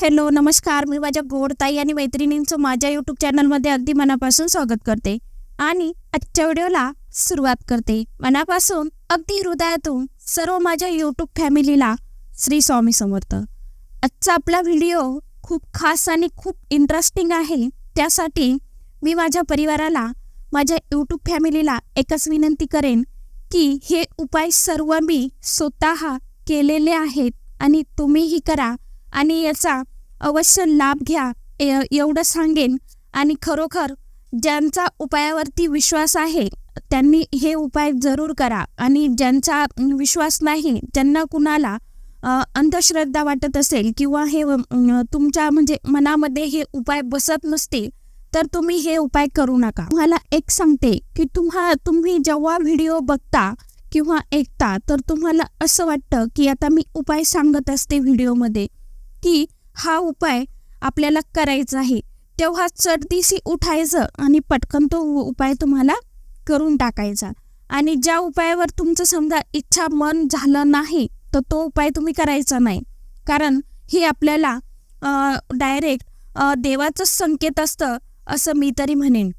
Hello नमस्कार. मी माझ्या गोडताई आणि मैत्रिणींचं माझ्या यूट्यूब चॅनलमध्ये अगदी मनापासून स्वागत करते आणि आजच्या व्हिडिओला सुरुवात करते. मनापासून अगदी हृदयातून सर्व माझ्या यूट्यूब फॅमिलीला श्री स्वामी समर्थ. आजचा आपला व्हिडिओ खूप खास आणि खूप इंटरेस्टिंग आहे. त्यासाठी मी माझ्या परिवाराला माझ्या यूट्यूब फॅमिलीला एकच विनंती करेन की हे उपाय सर्व मी स्वतः केलेले आहेत आणि तुम्हीही करा. आणि याचा अवश्य लाभ घ्या एवढं सांगेन. आणि खरोखर ज्यांचा उपायावरती विश्वास आहे त्यांनी हे उपाय जरूर करा. आणि ज्यांचा विश्वास नाही ज्यांना कुणाला अंधश्रद्धा वाटत असेल किंवा हे तुमच्या म्हणजे मनामध्ये हे उपाय बसत नसतील तर तुम्ही हे उपाय करू नका. तुम्हाला एक सांगते की तुम्हा तुम्ही जेव्हा व्हिडिओ बघता किंवा ऐकता तर तुम्हाला असं वाटतं की आता मी उपाय सांगत असते व्हिडिओमध्ये. की हा उपाय आपल्याला करायचा आहे. तेव्हा चढदिशी उठायचं आणि पटकन तो उपाय तुम्हाला करून टाकायचा. आणि ज्या उपायावर तुमचं समजा इच्छा मन झालं नाही तर तो उपाय तुम्ही करायचा नाही. कारण हे आपल्याला डायरेक्ट देवाचं संकेत असतं असं मी तरी म्हणेन.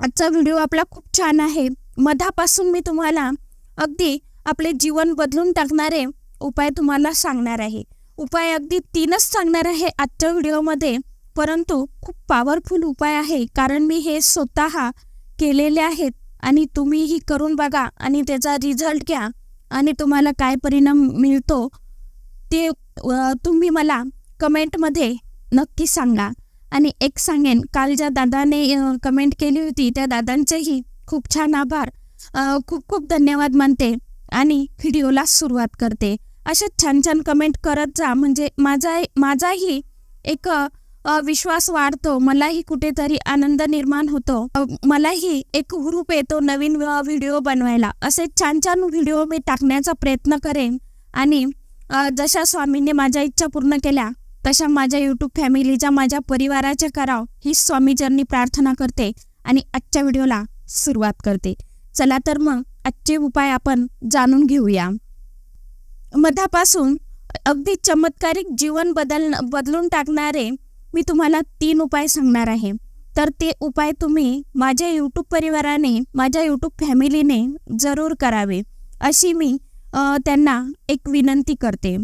आजचा व्हिडिओ आपला खूप छान आहे. मधापासून मी तुम्हाला अगदी आपले जीवन बदलून टाकणारे उपाय तुम्हाला सांगणार आहे. उपाय अगदी तीनच सांगणार आहे आजच्या व्हिडिओमध्ये. परंतु खूप पॉवरफुल उपाय आहे. कारण मी हे स्वतः केलेले आहेत. आणि तुम्हीही करून बघा आणि त्याचा रिझल्ट घ्या. आणि तुम्हाला काय परिणाम मिळतो ते तुम्ही मला कमेंटमध्ये नक्की सांगा. आणि एक सांगेन काल ज्या दादाने कमेंट केली होती त्या दादांचेही खूप छान आभार. खूप खूप धन्यवाद मानते आणि व्हिडिओला सुरुवात करते. अशा छान छान कमेंट करत जा. म्हणजे माझा माझाही एक अ, विश्वास वाढतो. मलाही कुठेतरी आनंद निर्माण होतो. मलाही एक हुरूप येतो नवीन व्हिडिओ बनवायला. असे छान छान व्हिडिओ मी टाकण्याचा प्रयत्न करेन. आणि जशा स्वामींनी माझ्या इच्छा पूर्ण केल्या तशा माझ्या यूट्यूब फॅमिलीच्या माझ्या परिवाराच्या कराव ही स्वामीचरणी प्रार्थना करते. आणि आजच्या व्हिडिओला सुरुवात करते. चला तर मग आजचे उपाय आपण जाणून घेऊया. मधापासून अगदी चमत्कारिक जीवन बदल बदलून टाकणारे मी तुम्हाला तीन उपाय सांगणार आहे. तर ते उपाय तुम्ही माझ्या यूट्यूब परिवाराने माझ्या यूट्यूब फॅमिलीने जरूर करावे. अशी मी त्यांना एक विनंती करते.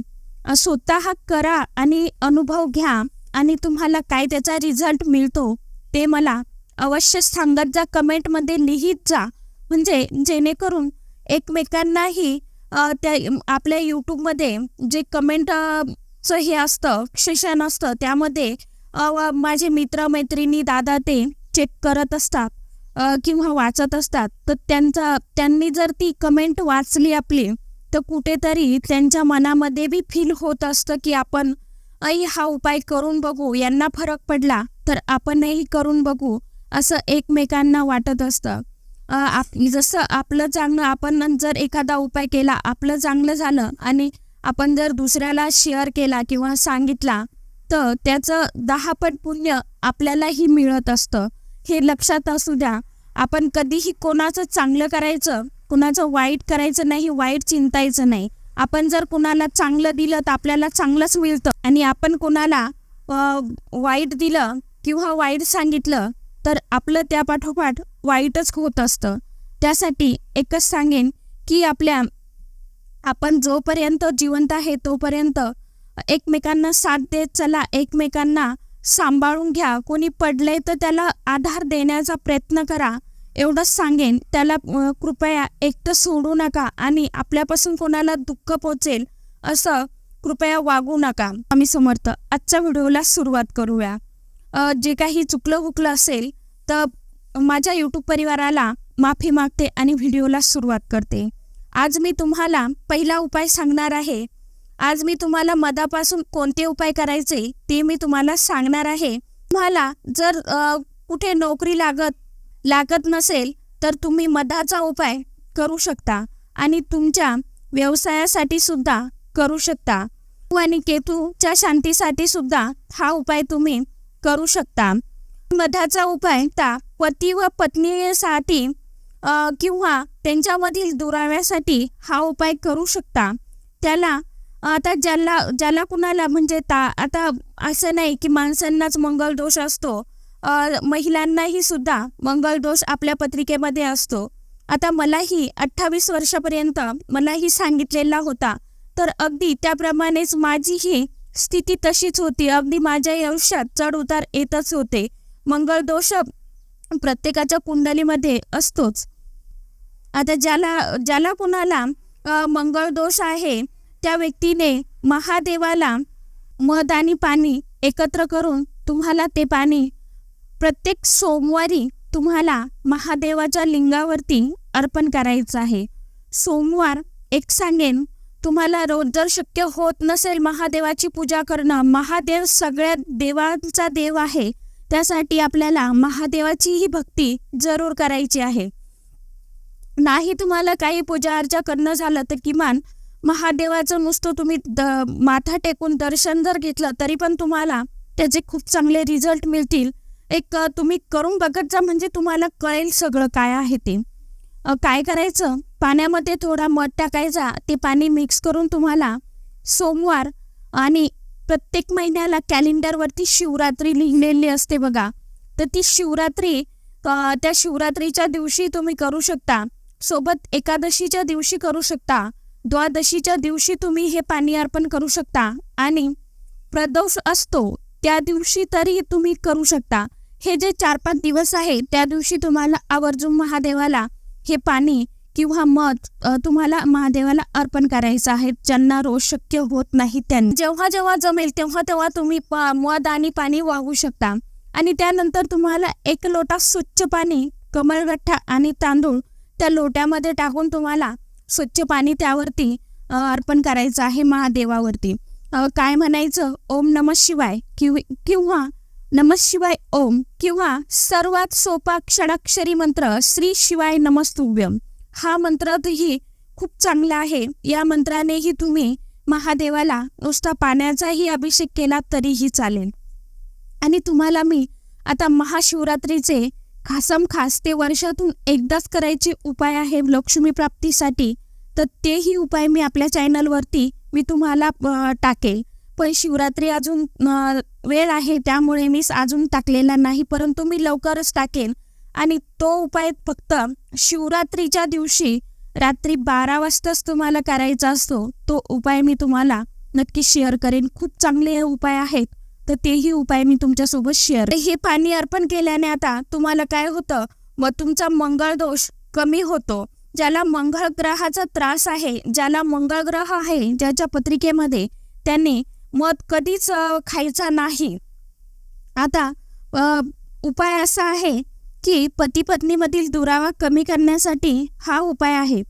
स्वतः करा आणि अनुभव घ्या आणि तुम्हाला काय त्याचा रिझल्ट मिळतो ते मला अवश्य सांगत जा. कमेंटमध्ये लिहित जा. म्हणजे जेणेकरून एकमेकांनाही त्या आपल्या यूट्यूबमध्ये जे कमेंटचं हे असतं सेशन असतं त्यामध्ये माझे मित्र मैत्रिणी दादा ते चेक करत असतात किंवा वाचत असतात. तर त्यांचा त्यांनी जर ती कमेंट वाचली आपली तर कुठेतरी त्यांच्या मनामध्ये बी फील होत असतं की आपण आई हा उपाय करून बघू यांना फरक पडला तर आपणही करून बघू असं एकमेकांना वाटत असतं. आप जसं आपलं चांगलं आपण जर एखादा उपाय केला आपलं चांगलं झालं आणि आपण जर दुसऱ्याला शेअर केला किंवा सांगितला तर त्याचं दहापट पुण्य आपल्यालाही मिळत असतं. हे लक्षात असू द्या. आपण कधीही कोणाचं चांगलं करायचं कुणाचं वाईट करायचं नाही वाईट चिंतायचं नाही. आपण जर कुणाला चांगलं दिलं तर आपल्याला चांगलंच मिळतं. आणि आपण कुणाला वाईट दिलं किंवा वाईट सांगितलं तर आपलं त्या पाठोपाठ वाईटच होत असतं. त्यासाठी एकच सांगेन की आपल्या आपण जोपर्यंत जिवंत आहे तोपर्यंत एकमेकांना साथ देत चला एकमेकांना सांभाळून घ्या. कोणी पडलंय तर त्याला आधार देण्याचा प्रयत्न करा. एवढंच सांगेन. त्याला कृपया एकटं सोडू नका आणि आपल्यापासून कोणाला दुःख पोचेल असं कृपया वागू नका. आम्ही समर्थ. आजच्या व्हिडिओला सुरुवात करूया. अ, जे काही चुकलं हुकलं असेल तर माझ्या यूट्यूब परिवाराला माफी मागते आणि व्हिडिओला सुरुवात करते. आज मी तुम्हाला पहिला उपाय सांगणार आहे. आज मी तुम्हाला मधापासून कोणते उपाय करायचे ते मी तुम्हाला सांगणार आहे. तुम्हाला जर कुठे नोकरी लागत लागत नसेल तर तुम्ही मधाचा उपाय करू शकता आणि तुमच्या व्यवसायासाठी सुद्धा करू शकता. आणि केतूच्या शांतीसाठी सुद्धा हा उपाय तुम्ही करू शकता. मधाचा उपाय ता पती व पत्नीसाठी किंवा त्यांच्यामधील दुराव्यासाठी हा उपाय करू शकता. त्याला आता ज्याला ज्याला कुणाला म्हणजे ता आता असं नाही की माणसांनाच मंगल दोष असतो महिलांनाही सुद्धा मंगल दोष आपल्या पत्रिकेमध्ये असतो. आता मलाही अठ्ठावीस वर्षापर्यंत मलाही सांगितलेला होता. तर अगदी त्याप्रमाणेच माझीही स्थिती तशीच होती. अगदी माझ्या आयुष्यात चढ उतार येतच होते. मंगळ दोष प्रत्येकाच्या कुंडलीमध्ये असतोच. आता ज्याला ज्याला कुणाला मंगळ दोष आहे त्या व्यक्तीने महादेवाला मध आणि पाणी एकत्र करून तुम्हाला ते पाणी प्रत्येक सोमवारी तुम्हाला महादेवाच्या लिंगावरती अर्पण करायचं आहे. सोमवार एक सांगेन तुम्हाला रोज जर शक्य होत नसेल महादेवाची पूजा करणं महादेव सगळ्या देवांचा देव आहे त्यासाठी आपल्याला महादेवाचीही भक्ती जरूर करायची आहे. नाही तुम्हाला काही पूजा अर्चा करणं झालं तर किमान महादेवाचं नुसतं तुम्ही द माथा टेकून दर्शन जर घेतलं तरी पण तुम्हाला त्याचे खूप चांगले रिझल्ट मिळतील. एक तुम्ही करून बघत जा म्हणजे तुम्हाला कळेल सगळं काय आहे ते. काय करायचं? पाण्यामध्ये थोडा मध टाकायचा. ते पाणी मिक्स करून तुम्हाला सोमवार आणि प्रत्येक महिन्याला कॅलेंडरवरती शिवरात्री लिहिलेली असते बघा. तर ती शिवरात्री त्या शिवरात्रीच्या दिवशी तुम्ही करू शकता. सोबत एकादशीच्या दिवशी करू शकता. द्वादशीच्या दिवशी तुम्ही हे पाणी अर्पण करू शकता. आणि प्रदोष असतो त्या दिवशी तरी तुम्ही करू शकता. हे जे चार पाच दिवस आहे त्या दिवशी तुम्हाला आवर्जून महादेवाला हे पाणी किंवा मध तुम्हाला महादेवाला अर्पण करायचं आहे. ज्यांना रोज शक्य होत नाही त्यांनी. जेव्हा जेव्हा जमेल तेव्हा तेव्हा तुम्ही मध आणि पाणी वाहू शकता. आणि त्यानंतर तुम्हाला एक लोटा स्वच्छ पाणी कमळगठ्ठा आणि तांदूळ त्या लोट्यामध्ये टाकून तुम्हाला स्वच्छ पाणी त्यावरती अर्पण करायचं आहे महादेवावरती. काय म्हणायचं? ओम नम शिवाय किंवा नम शिवाय ओम किंवा सर्वात सोपा षडाक्षरी मंत्र श्री शिवाय नमस्तुभ्यम. हा मंत्रातही खूप चांगला आहे. या मंत्रानेही तुम्ही महादेवाला नुसता पाण्याचाही अभिषेक केला तरीही चालेल. आणि तुम्हाला मी आता महाशिवरात्रीचे खासम खास ते वर्षातून एकदाच करायचे उपाय आहे लक्ष्मी प्राप्तीसाठी तर तेही उपाय मी आपल्या चॅनलवरती मी तुम्हाला टाकेल. पण शिवरात्री अजून वेळ आहे त्यामुळे मी अजून टाकलेला नाही परंतु मी लवकरच टाकेन आणि तो उपाय फक्त शिवरात्रीच्या दिवशी रात्री बारा वाजताच तुम्हाला करायचा असतो तो उपाय मी तुम्हाला नक्की शेअर करेन. खूप चांगले हे उपाय आहेत तर तेही उपाय मी तुमच्यासोबत शेअर हे पाणी अर्पण केल्याने आता तुम्हाला काय होतं व तुमचा मंगळ दोष कमी होतो ज्याला मंगळ ग्रहाचा त्रास आहे ज्याला मंगळ ग्रह आहे ज्याच्या पत्रिकेमध्ये त्यांनी मध कधीच खायचा नाही. आता उपाय असा आहे की पती पत्नीमधील दुरावा कमी करण्यासाठी हा उपाय आहे.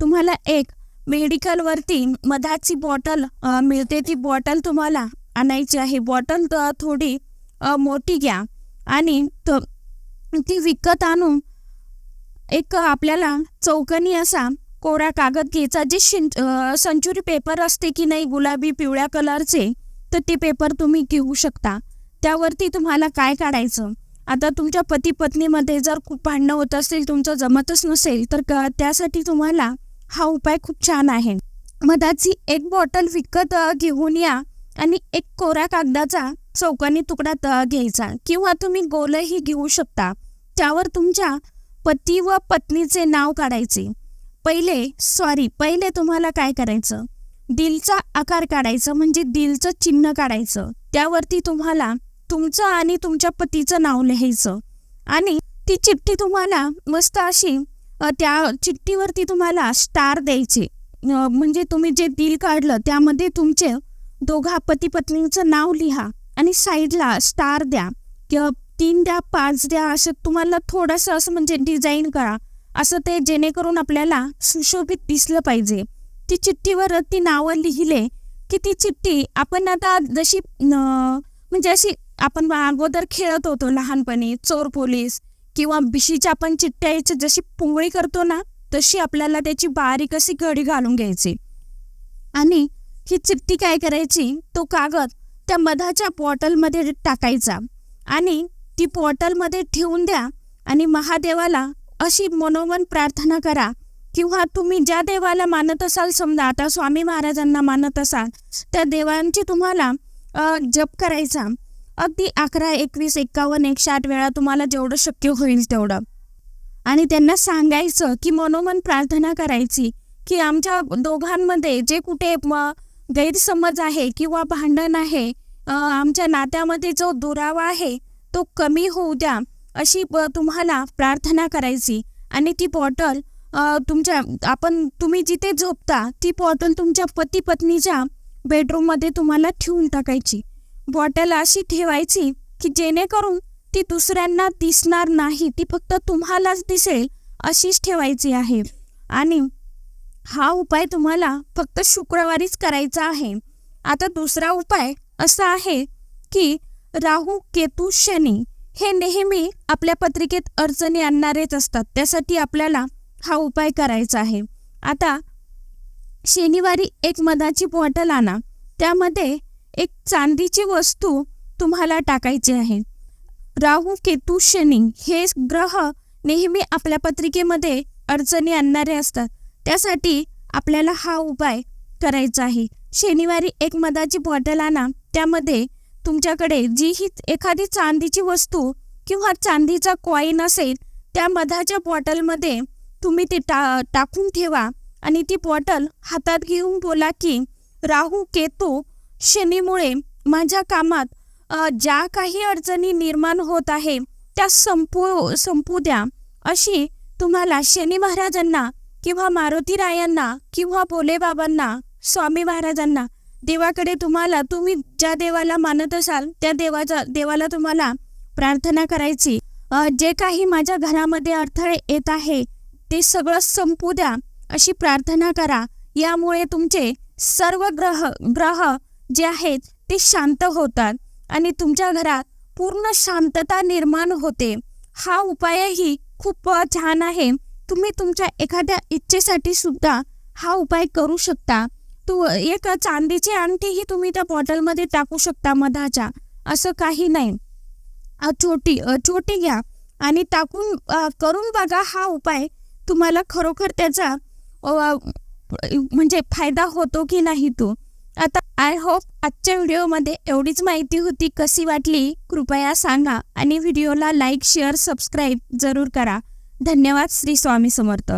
तुम्हाला एक मेडिकलवरती मधाची बॉटल मिळते ती बॉटल तुम्हाला आणायची आहे. बॉटल थोडी मोठी घ्या आणि ती विकत आणून एक आपल्याला चौकनी असा कोरा कागद घ्यायचा जे शिं संचुरी पेपर असते की नाही गुलाबी पिवळ्या कलरचे तर ते पेपर तुम्ही घेऊ शकता. त्यावरती तुम्हाला काय काढायचं? आता तुमच्या पती पत्नीमध्ये जर खूप भांडणं होत असेल तुमचं जमतच नसेल तर क- त्यासाठी तुम्हाला हा उपाय खूप छान आहे. मधाची एक बॉटल विकत घेऊन या आणि एक कोऱ्या कागदाचा चौकानी तुकडा घ्यायचा. किंवा तुम्ही गोलही घेऊ शकता. त्यावर तुमच्या पती व पत्नीचे नाव काढायचे. पहिले सॉरी पहिले तुम्हाला काय करायचं? दिलचा आकार काढायचं म्हणजे दिलचं चिन्ह काढायचं. त्यावरती तुम्हाला तुमचं आणि तुमच्या पतीचं नाव लिहायचं. आणि ती चिठ्ठी तुम्हाला मस्त अशी त्या चिठ्ठीवरती तुम्हाला स्टार द्यायचे. म्हणजे तुम्ही जे दिल काढलं त्यामध्ये तुमचे दोघा पती पत्नीचं नाव लिहा आणि साईडला स्टार द्या. किंवा तीन द्या पाच द्या असं तुम्हाला थोडंसं असं म्हणजे डिझाईन करा. असं ते जेणेकरून आपल्याला सुशोभित दिसलं पाहिजे. ती चिठ्ठीवर ती नावं लिहिले की ती चिठ्ठी आपण आता जशी म्हणजे अशी आपण अगोदर खेळत होतो लहानपणी चोर पोलीस किंवा बिशीच्या आपण चिट्ट्याची जशी पुंगळी करतो ना तशी आपल्याला त्याची बारीक अशी घडी घालून घ्यायची. आणि ही चिठ्ठी काय करायची तो कागद त्या मधाच्या बॉटलमध्ये टाकायचा आणि ती बॉटलमध्ये ठेवून द्या आणि महादेवाला अशी मनोमन प्रार्थना करा किंवा तुम्ही ज्या देवाला मानत असाल समजा आता स्वामी महाराजांना मानत असाल त्या देवांची तुम्हाला जप करायचा. अगदी अकरा एकवीस एक्कावन्न एकशे आठ वेळा तुम्हाला जेवढं शक्य होईल तेवढं. आणि त्यांना सांगायचं की मनोमन प्रार्थना करायची की आमच्या दोघांमध्ये जे कुठे गैरसमज आहे किंवा भांडण आहे आमच्या नात्यामध्ये जो दुरावा आहे तो कमी होऊ द्या अशी तुम्हाला प्रार्थना करायची. आणि ती बॉटल तुमच्या आपण तुम्ही जिथे झोपता ती बॉटल तुमच्या पती पत्नीच्या बेडरूममध्ये तुम्हाला ठेवून टाकायची. बॉटल अशी ठेवायची की जेणेकरून ती दुसऱ्यांना दिसणार नाही. ती फक्त तुम्हालाच दिसेल अशीच ठेवायची आहे. आणि हा उपाय तुम्हाला फक्त शुक्रवारीच करायचा आहे. आता दुसरा उपाय असा आहे की राहू केतू शनी हे नेहमी आपल्या पत्रिकेत अडचणी आणणारेच असतात. त्यासाठी आपल्याला हा उपाय करायचा आहे. आता शनिवारी एक मधाची बॉटल आणा. त्यामध्ये एक चांदीची वस्तू तुम्हाला टाकायची आहे. राहू केतू शनी हे ग्रह नेहमी आपल्या पत्रिकेमध्ये अडचणी आणणारे असतात. त्यासाठी आपल्याला हा उपाय करायचा आहे. शनिवारी एक मधाची बॉटल आणा. त्यामध्ये तुमच्याकडे जी ही एखादी चांदीची वस्तू किंवा चांदीचा कॉईन असेल त्या मधाच्या बॉटलमध्ये तुम्ही ते टा टाकून ठेवा आणि ती बॉटल हातात घेऊन बोला की राहू केतू शनीमुळे माझ्या कामात ज्या काही अडचणी निर्माण होत आहे त्या संपू संपू द्या. अशी तुम्हाला शनी महाराजांना किंवा मारुती रायांना किंवा भोलेबाबांना स्वामी महाराजांना देवाकडे तुम्हाला तुम्ही ज्या देवाला मानत असाल त्या देवाचा देवाला तुम्हाला प्रार्थना करायची. जे काही माझ्या घरामध्ये अडथळे येत आहे ते सगळं संपू द्या. अशी प्रार्थना करा. यामुळे तुमचे सर्व ग्रह ग्रह जे आहेत ते शांत होतात आणि तुमच्या घरात पूर्ण शांतता निर्माण होते. हा उपायही खूप छान आहे. तुम्ही तुमच्या एखाद्या इच्छेसाठी सुद्धा हा उपाय करू शकता. तू एक चांदीची अंगठीही तुम्ही त्या बॉटलमध्ये टाकू शकता मधाच्या. असं काही नाही. छोटी छोटी घ्या आणि टाकून करून बघा हा उपाय तुम्हाला खरोखर त्याचा म्हणजे फायदा होतो की नाही तो. आता आय होप आजच्या व्हिडिओमध्ये एवढीच माहिती होती. कशी वाटली? कृपया सांगा आणि व्हिडिओला लाईक शेअर सबस्क्राईब जरूर करा. धन्यवाद श्री स्वामी समर्थ.